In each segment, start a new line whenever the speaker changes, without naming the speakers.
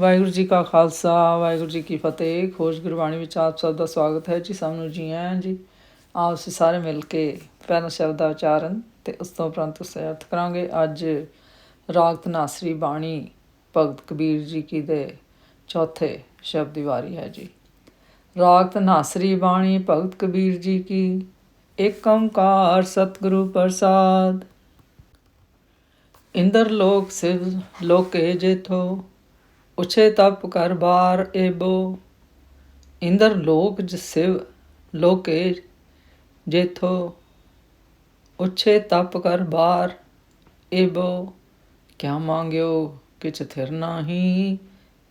ਵਾਹਿਗੁਰੂ ਜੀ ਕਾ ਖਾਲਸਾ, ਵਾਹਿਗੁਰੂ ਜੀ ਕੀ ਫਤਿਹ। ਖੋਜ ਗੁਰਬਾਣੀ ਵਿੱਚ ਆਪ ਸਭ ਦਾ ਸਵਾਗਤ ਹੈ ਜੀ, ਸਭ ਨੂੰ ਜੀ ਆਇਆਂ ਜੀ। ਆਓ ਅਸੀਂ ਸਾਰੇ ਮਿਲ ਕੇ ਪਹਿਲਾ ਸ਼ਬਦ ਦਾ ਉਚਾਰਨ ਤੇ ਉਸ ਤੋਂ ਉਪਰੰਤ ਉਸ ਅਰਥ ਕਰਾਂਗੇ। ਅੱਜ ਰਾਗ ਤਨਾਸਰੀ ਬਾਣੀ ਭਗਤ ਕਬੀਰ ਜੀ ਕੀ ਦੇ ਚੌਥੇ ਸ਼ਬਦ ਦੀ ਵਾਰੀ ਹੈ ਜੀ। ਰਾਗ ਤਨਾਸਰੀ ਬਾਣੀ ਭਗਤ ਕਬੀਰ ਜੀ ਕੀ, ਏਕ ਓੰਕਾਰ ਸਤਿਗੁਰੂ ਪ੍ਰਸਾਦ। ਇੰਦਰ ਲੋਕ ਸਿਵ ਲੋਕੇ ਜੇਥੋ ਉਛੇ ਤਪ ਕਰ ਬਾਰ ਏਬੋ। ਇੰਦਰ ਲੋਕ ਜ ਸਿਵ ਲੋਕੇ ਜੇਥੋ। ਉਛੇ ਤਪ ਕਰ ਬਾਰ ਏਬੋ। ਕਿਆ ਮੰਗਿਓ ਕਿਛ ਥਿਰ ਨਾਹੀ।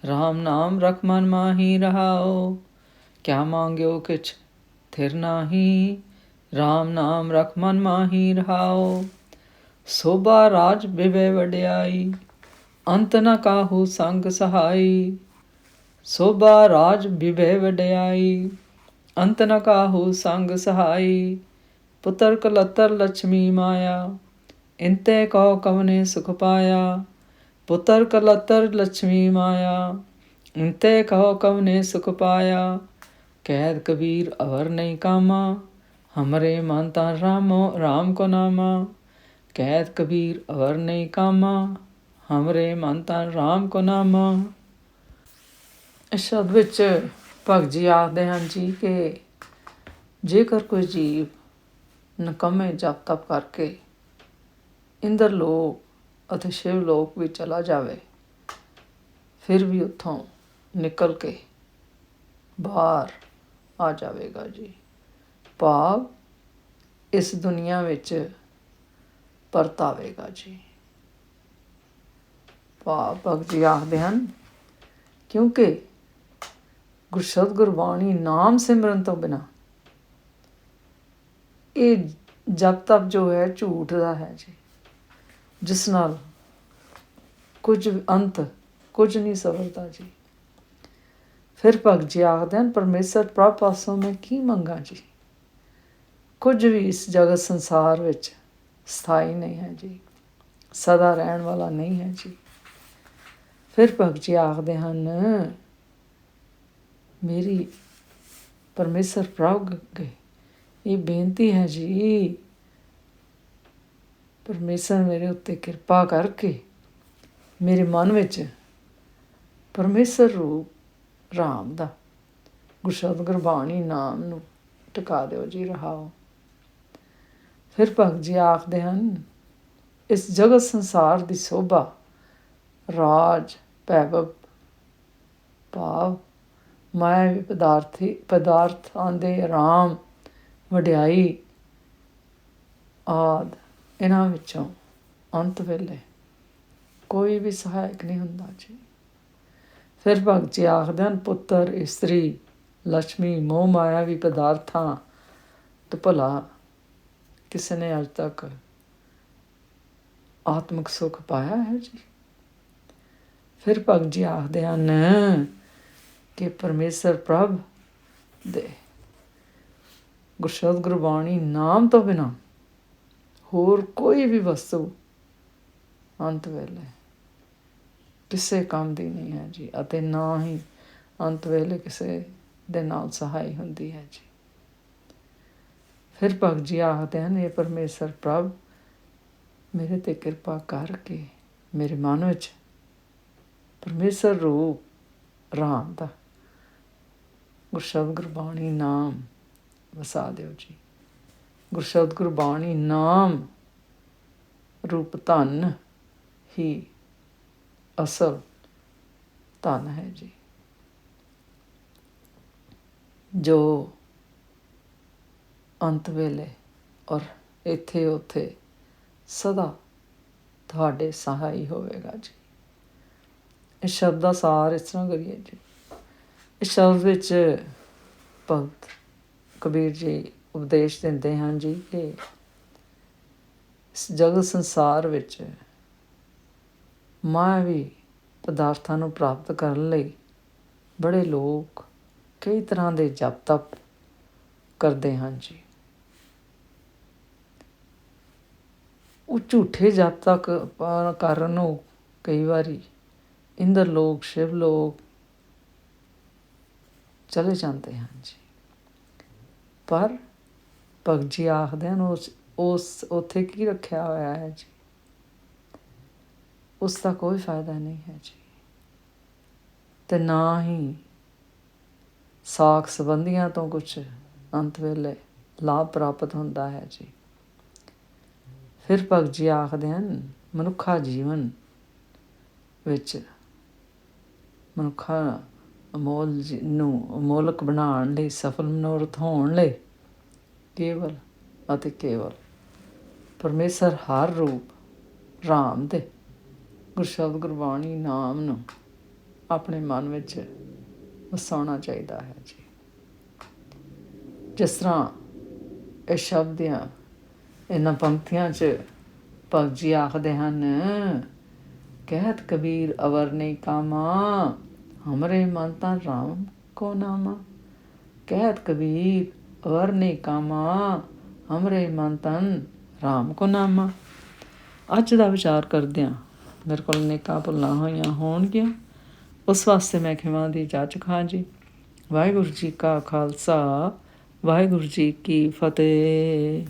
RAM ਨਾਮ ਰਖ ਮਨ ਮਾਹੀ ਰਹਾਓ। ਕਿਆ ਮੰਗਿਓ ਕਿਛ ਥਿਰ ਨਾਹੀ। RAM ਨਾਮ ਰਖ ਮਨ ਮਾਹੀ ਰਹਾਓ। ਸੋਭਾ ਰਾਜ ਬਿਵੇ ਵਡਿਆਈ। ਅੰਤ ਨ ਕਾਹੂ ਸੰਗ ਸਹਾਈ। ਸੋਭਾ ਰਾਜ ਵਿਵੇ ਵਡਿਆਈ, ਅੰਤ ਨ ਕਾਹੂ ਸੰਗ ਸਹਾਈ। ਪੁੱਤਰ ਕਲਤਰ ਲక్ష్ਮੀ ਮਾਇਆ, ਇੰਤੇ ਕਉ ਕਵਨੇ ਸੁਖ ਪਾਇਆ। ਪੁੱਤਰ ਕਲਤਰ ਲక్ష్ਮੀ ਮਾਇਆ, ਇੰਤੇ ਕਉ ਕਵਨੇ ਸੁਖ ਪਾਇਆ। ਕੈਦ ਕਬੀਰ ਅਵਰ ਨਹੀਂ ਕਾਮਾ, ਹਮਰੇ ਮਨ ਤਾਂ ਰਾਮੋ, ਰਾਮ ਕੋ ਨਾਮਾ। ਕੈਦ ਕਬੀਰ ਅਵਰ ਨਹੀਂ ਕਾਮਾ ਹਮਰੇ ਮਨ ਤਾਂ ਰਾਮ ਕੋ ਨਾਮਾ। ਇਸ ਸ਼ਬਦ ਵਿੱਚ ਭਗਤ ਜੀ ਆਖਦੇ ਹਨ ਜੀ ਕਿ ਜੇਕਰ ਕੋਈ ਜੀਵ ਨਕਮੇ ਜਪ ਤਪ ਕਰਕੇ ਇੰਦਰ ਲੋਕ ਅਤੇ ਸ਼ਿਵ ਲੋਕ ਵੀ ਚਲਾ ਜਾਵੇ, ਫਿਰ ਵੀ ਉੱਥੋਂ ਨਿਕਲ ਕੇ ਬਾਹਰ ਆ ਜਾਵੇਗਾ ਜੀ। ਭਾਵ ਇਸ ਦੁਨੀਆ ਵਿੱਚ ਪਰਤਾਵੇਗਾ ਜੀ। ਭਾਵ ਭਗਤ ਜੀ ਆਖਦੇ ਹਨ, ਕਿਉਂਕਿ ਗੁਰਸ਼ਬਦ ਗੁਰਬਾਣੀ ਨਾਮ ਸਿਮਰਨ ਤੋਂ ਬਿਨਾ ਇਹ ਜਪ ਤਪ ਜੋ ਹੈ ਝੂਠ ਦਾ ਹੈ ਜੀ, ਜਿਸ ਨਾਲ ਕੁਝ ਅੰਤ ਕੁਝ ਨਹੀਂ ਸਵਰਦਾ ਜੀ। ਫਿਰ ਭਗਤ ਜੀ ਆਖਦੇ ਹਨ, ਪਰਮੇਸ਼ਰ ਪ੍ਰਭ ਪਾਸੋਂ ਮੈਂ ਕੀ ਮੰਗਾ ਜੀ? ਕੁਝ ਵੀ ਇਸ ਜਗਤ ਸੰਸਾਰ ਵਿੱਚ ਸਥਾਈ ਨਹੀਂ ਹੈ ਜੀ, ਸਦਾ ਰਹਿਣ ਵਾਲਾ ਨਹੀਂ ਹੈ ਜੀ। ਫਿਰ ਭਗਤ ਜੀ ਆਖਦੇ ਹਨ, ਮੇਰੀ ਪਰਮੇਸ਼ਰ ਪ੍ਰਭ ਗਏ। ਇਹ ਬੇਨਤੀ ਹੈ ਜੀ, ਪਰਮੇਸ਼ਰ ਮੇਰੇ ਉੱਤੇ ਕਿਰਪਾ ਕਰਕੇ ਮੇਰੇ ਮਨ ਵਿੱਚ ਪਰਮੇਸ਼ਰ ਰੂਪ, ਰਾਮ ਦਾ ਗੁਰਸ਼ਬਦ ਗੁਰਬਾਣੀ ਨਾਮ ਨੂੰ ਟਿਕਾ ਦਿਓ ਜੀ, ਰਹਾਓ। ਫਿਰ ਭਗਤ ਜੀ ਆਖਦੇ ਹਨ, ਇਸ ਜਗਤ ਸੰਸਾਰ ਦੀ ਸੋਭਾ ਰਾਜ ਪੈਵ ਭਾਵ ਮਾਇਆ ਪਦਾਰਥੀ, ਪਦਾਰਥਾਂ ਦੇ ਆਰਾਮ ਵਡਿਆਈ ਆਦ। ਇਹਨਾਂ ਵਿੱਚੋਂ ਅੰਤ ਵੇਲੇ ਕੋਈ ਵੀ ਸਹਾਇਕ ਨਹੀਂ ਹੁੰਦਾ ਜੀ। ਫਿਰ ਭਗਤ ਜੀ ਆਖਦੇ ਹਨ, ਪੁੱਤਰ, ਇਸਤਰੀ ਲక్ష్ਮੀ ਮੋਹ ਮਾਇਆ ਵੀ ਪਦਾਰਥਾਂ ਤੇ ਭਲਾ। ਕਿਸੇ ਨੇ ਅਜ ਤੱਕ ਆਤਮਿਕ ਸੁਖ ਪਾਇਆ ਹੈ ਜੀ? ਫਿਰ ਭਗਤ ਜੀ ਆਖਦੇ ਹਨ ਕਿ ਪਰਮੇਸ਼ਰ ਪ੍ਰਭ ਦੇ ਗੁਰਸ਼ਬਦ ਗੁਰਬਾਣੀ ਨਾਮ ਤੋਂ ਬਿਨਾ ਹੋਰ ਕੋਈ ਵੀ ਵਸਤੂ ਅੰਤ ਵੇਲੇ ਕਿਸੇ ਕੰਮ ਦੀ ਨਹੀਂ ਹੈ ਜੀ, ਅਤੇ ਨਾ ਹੀ ਅੰਤ ਵੇਲੇ ਕਿਸੇ ਦੇ ਨਾਲ ਸਹਾਈ ਹੁੰਦੀ ਹੈ ਜੀ। ਫਿਰ ਭਗਤ ਜੀ ਆਖਦੇ ਹਨ ਇਹ ਪਰਮੇਸ਼ਰ ਪ੍ਰਭ, ਮੇਰੇ ਤੇ ਕਿਰਪਾ ਕਰਕੇ ਮੇਰੇ ਮਨ ਵਿੱਚ ਪਰਮੇਸ਼ਰ ਰੂਪ ਰਾਮ ਦਾ। ਗੁਰਸ਼ਬਦ ਗੁਰਬਾਣੀ ਨਾਮ ਵਸਾ ਦਿਓ ਜੀ। ਗੁਰਸ਼ਬਦ ਗੁਰਬਾਣੀ ਨਾਮ ਰੂਪ ਧਨ ਹੀ ਅਸਲ ਧਨ ਹੈ ਜੀ। ਜੋ ਅੰਤ ਵੇਲੇ ਔਰ ਇੱਥੇ ਉੱਥੇ ਸਦਾ ਤੁਹਾਡੇ ਸਹਾਈ ਹੋਵੇਗਾ ਜੀ। ਸ਼ਬਦ ਦਾ ਸਾਰ ਇਸ ਤਰ੍ਹਾਂ ਕਰੀਏ ਜੀ। ਇਸ ਸ਼ਬਦ ਵਿੱਚ ਭਗਤ ਕਬੀਰ ਜੀ ਉਪਦੇਸ਼ ਦਿੰਦੇ ਹਨ ਜੀ ਕਿ ਇਸ ਜਗਤ ਸੰਸਾਰ ਵਿੱਚ ਮਾਇਆਵੀ ਪਦਾਰਥਾਂ ਨੂੰ ਪ੍ਰਾਪਤ ਕਰਨ ਲਈ ਬੜੇ ਲੋਕ ਕਈ ਤਰ੍ਹਾਂ ਦੇ ਜਪ ਤਪ ਕਰਦੇ ਹਨ ਜੀ। ਉਹ ਝੂਠੇ ਜਪ ਤੱਕ ਕਰਨ ਨੂੰ ਕਈ ਵਾਰੀ ਇੰਦਰ ਲੋਕ, ਸ਼ਿਵ ਲੋਕ ਚਲੇ ਜਾਂਦੇ ਹਨ ਜੀ। ਪਰ ਭਗਤ ਜੀ ਆਖਦੇ ਹਨ, ਉਸ ਉਸ, ਉੱਥੇ ਕੀ ਰੱਖਿਆ ਹੋਇਆ ਹੈ ਜੀ? ਉਸ ਦਾ ਕੋਈ ਫਾਇਦਾ ਨਹੀਂ ਹੈ ਜੀ। ਤੇ ਨਾ ਹੀ ਸਾਖ ਸੰਬੰਧੀਆਂ ਤੋਂ ਕੁਝ ਅੰਤ ਵੇਲੇ ਲਾਭ ਪ੍ਰਾਪਤ ਹੁੰਦਾ ਹੈ ਜੀ। ਫਿਰ ਭਗਤ ਜੀ ਆਖਦੇ ਹਨ, ਮਨੁੱਖਾ ਜੀਵਨ ਵਿੱਚ ਮਨੁੱਖਾ ਅਮੋਲ ਜੀ- ਨੂੰ ਅਮੋਲਕ ਬਣਾਉਣ ਲਈ, ਸਫਲ ਮਨੋਰਥ ਹੋਣ ਲਈ ਕੇਵਲ ਅਤੇ ਕੇਵਲ ਪਰਮੇਸ਼ਰ ਹਰ ਰੂਪ ਰਾਮ ਦੇ ਗੁਰਸ਼ਬਦ ਗੁਰਬਾਣੀ ਨਾਮ ਨੂੰ ਆਪਣੇ ਮਨ ਵਿੱਚ ਵਸਾਉਣਾ ਚਾਹੀਦਾ ਹੈ ਜੀ। ਜਿਸ ਤਰ੍ਹਾਂ ਇਹ ਸ਼ਬਦਾਂ ਇਹਨਾਂ ਪੰਕਤੀਆਂ 'ਚ ਭਗਤ ਜੀ ਆਖਦੇ ਹਨ ਕਹਿਤ ਕਬੀਰ ਅਵਰ ਨਹੀਂ ਕਾਮਾ। ਹਮਰੇ ਮਨ ਤਾਂ ਰਾਮ ਕੋ ਨਾਮਾ। ਕਹਿਤ ਕਬੀਰ ਅਵਰ ਨਹੀਂ ਕਾਮਾ। ਹਮਰੇ ਮਨ ਰਾਮ ਕੋ ਨਾਮਾ। ਅੱਜ ਦਾ ਵਿਚਾਰ ਕਰਦਿਆਂ ਮੇਰੇ ਕੋਲ ਨੇਕਾਂ ਭੁੱਲਾਂ ਹੋਈਆਂ ਹੋਣਗੀਆਂ। ਉਸ ਵਾਸਤੇ ਮੈਂ ਖਿਮਾ ਦੀ ਜਾਚ ਖਾਂ ਜੀ। ਵਾਹਿਗੁਰੂ ਜੀ ਕਾ ਖਾਲਸਾ, ਵਾਹਿਗੁਰੂ ਜੀ ਕੀ ਫਤਿਹ।